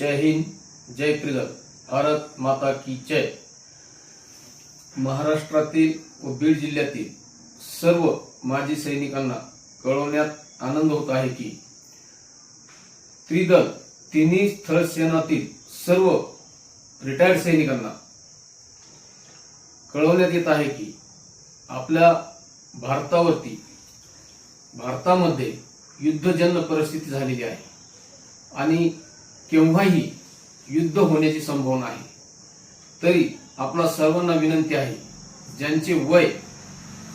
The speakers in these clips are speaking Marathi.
जय हिंद जय प्रिदल भारत माता की जय. महाराष्ट्रातील व बीड जिल्ह्यातील सर्व माजी सैनिकांना कळवण्यात आनंद होत आहे की त्रिदल तिन्ही स्थळ सेनातील सर्व रिटायर्ड सैनिकांना कळवण्यात येत आहे की आपल्या भारतावरती भारतामध्ये युद्धजन्य परिस्थिती झालेली आहे. आणि केव्हाही युद्ध होण्याची संभावना आहे. तरी आपला सर्वांना विनंती आहे ज्यांचे वय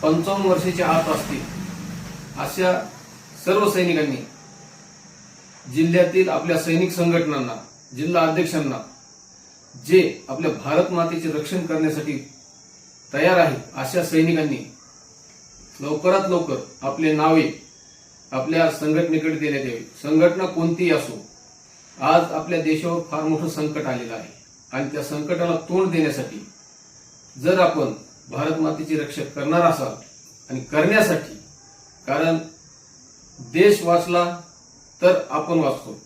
पंचावन्न वर्षाच्या आत असतील अशा सर्व सैनिकांनी जिल्ह्यातील आपल्या सैनिक संघटनांना जिल्हा अध्यक्षांना जे आपल्या भारत मातेचे रक्षण करण्यासाठी तयार आहे अशा सैनिकांनी लवकरात लवकर आपले नावे आपल्या संघटनेकडे देण्यात यावे. संघटना कोणतीही असो आज आपल्या देशावर फार मोठं संकट आलेलं आहे. आणि त्या संकटाला तोंड देण्यासाठी जर आपण भारत मातेची रक्षा करणार असाल आणि करण्यासाठी कारण देश वाचला तर आपण वाचतो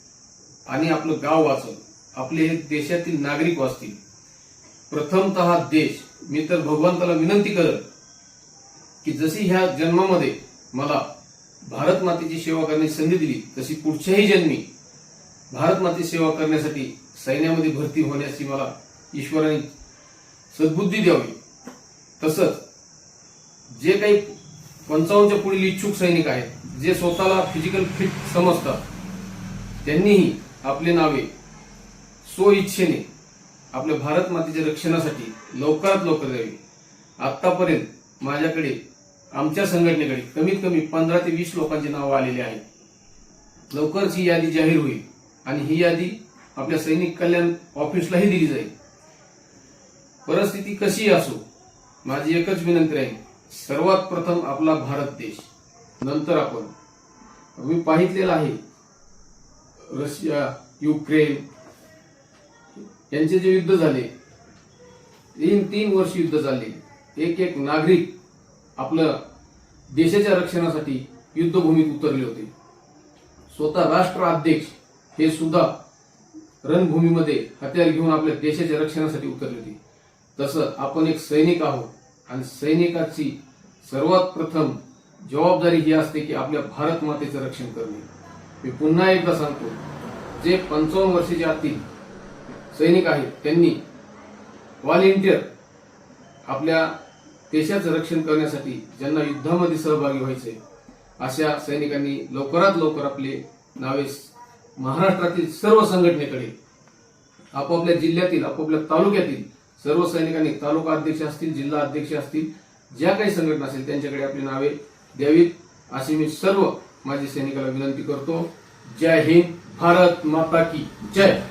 आणि आपलं गाव वाचल आपले हे देशातील नागरिक वाचतील. प्रथमतः देश मी तर भगवंताला विनंती करत की जशी ह्या जन्मामध्ये मला भारत मातेची सेवा करण्याची संधी दिली तशी पुढच्याही जन्मी भारतमाची सेवा करण्यासाठी सैन्यामध्ये भरती होण्याची मला ईश्वराने सद्बुद्धी द्यावी. तसंच जे काही पंचावन्नच्या पुढील इच्छुक सैनिक आहेत जे स्वतःला फिजिकल फिट समजतात त्यांनीही आपले नावे स्व इच्छेने आपल्या भारत मातेच्या रक्षणासाठी लवकरात लवकर द्यावी. आतापर्यंत माझ्याकडे आमच्या संघटनेकडे कमीत कमी पंधरा ते वीस लोकांची नावं आलेली आहेत. लवकरच ही यादी जाहीर होईल. आणि ही यादी आपल्या सैनिक कल्याण ऑफिसलाही दिली जाईल. परिस्थिती कशीही असो माझी एकच विनंती आहे सर्वात प्रथम आपला भारत देश. नंतर आपण मी पाहितलेलं आहे रशिया युक्रेन यांचे जे युद्ध झाले तीन तीन वर्ष युद्ध झाले एक एक नागरिक आपलं देशाच्या रक्षणासाठी युद्धभूमीत उतरले होते. स्वतः राष्ट्र अध्यक्ष हे सुद्धा रणभूमीमध्ये हत्यार घेऊन आपल्या देशाच्या रक्षणासाठी उतरले होते. तसं आपण एक सैनिक आहोत आणि सैनिकाची सर्वात प्रथम जबाबदारी ही असते की आपल्या भारत मातेचं रक्षण करणे. मी पुन्हा एकदा सांगतो जे पंचावन्न वर्षाच्या आतील सैनिक आहेत त्यांनी व्हॉलेंटियर आपल्या देशाचं रक्षण करण्यासाठी ज्यांना युद्धामध्ये सहभागी व्हायचे अशा सैनिकांनी लवकरात लवकर आपले नावे महाराष्ट्रातील सर्व संघटनेकडे आपापल्या जिल्ह्यातील आपापल्या तालुक्यातील सर्व सैनिकांनी तालुका अध्यक्ष असतील जिल्हा अध्यक्ष असतील ज्या काही संघटना असतील त्यांच्याकडे आपली नावे द्यावीत. अशी मी सर्व माझी सैनिकाला विनंती करतो. जय हिंद भारत माता की जय.